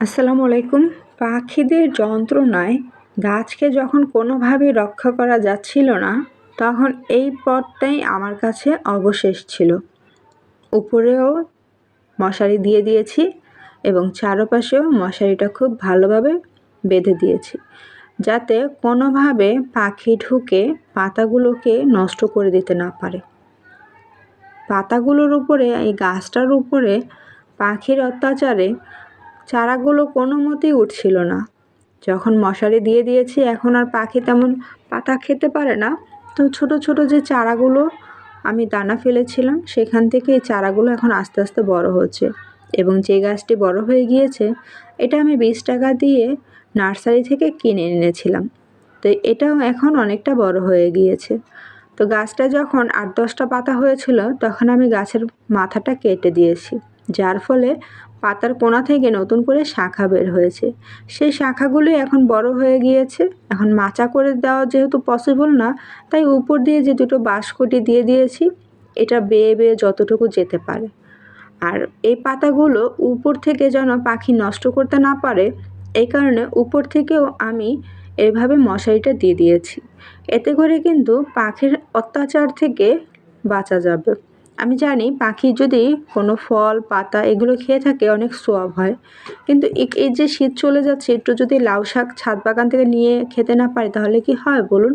আসসালামু আলাইকুম। পাখিদের যন্ত্রণায় গাছকে যখন কোনোভাবে রক্ষা করা যাচ্ছিল না, তখন এই পথটাই আমার কাছে অবশেষ ছিল। উপরেও মশারি দিয়ে দিয়েছি এবং চারপাশেও মশারিটা খুব ভালোভাবে বেঁধে দিয়েছি, যাতে কোনোভাবে পাখি ঢুকে পাতাগুলোকে নষ্ট করে দিতে না পারে। পাতাগুলোর উপরে, এই গাছটার উপরে পাখির অত্যাচারে চারাগুলো কোনো মতেই উঠছিল না। যখন মশারি দিয়ে দিয়েছি, এখন আর পাখি তেমন পাতা খেতে পারে না। তো ছোট ছোট যে চারাগুলো আমি দানা ফেলেছিলাম, সেখান থেকে এই চারাগুলো এখন আস্তে আস্তে বড় হচ্ছে এবং যে গাছটি বড় হয়ে গিয়েছে, এটা আমি বিশ টাকা দিয়ে নার্সারি থেকে কিনে এনেছিলাম। তো এটাও এখন অনেকটা বড় হয়ে গিয়েছে। তো গাছটা যখন আট দশটা পাতা হয়েছিল, তখন আমি গাছের মাথাটা কেটে দিয়েছি। যার ফলে পাতার কোণা থেকে নতুন করে শাখা বের হয়েছে। সেই শাখাগুলি এখন বড় হয়ে গিয়েছে। এখন মাচা করে দেওয়া যেহেতু পসিবল না, তাই উপর দিয়ে যে দুটো বাঁশকুটি দিয়ে দিয়েছি, এটা বেয়ে বেয়ে যতটুকু যেতে পারে। আর এই পাতাগুলো উপর থেকে যেন পাখি নষ্ট করতে না পারে, এই কারণে উপর থেকেও আমি এভাবে মশারিটা দিয়ে দিয়েছি। এতে করে কিন্তু পাখির অত্যাচার থেকে বাঁচা যাবে। আমি জানি পাখি যদি কোনো ফল, পাতা এগুলো খেয়ে থাকে অনেক সোয়াব হয়। কিন্তু এই যে শীত চলে যাচ্ছে, একটু যদি লাউ শাক ছাদ বাগান থেকে নিয়ে খেতে না পারে তাহলে কি হয় বলুন?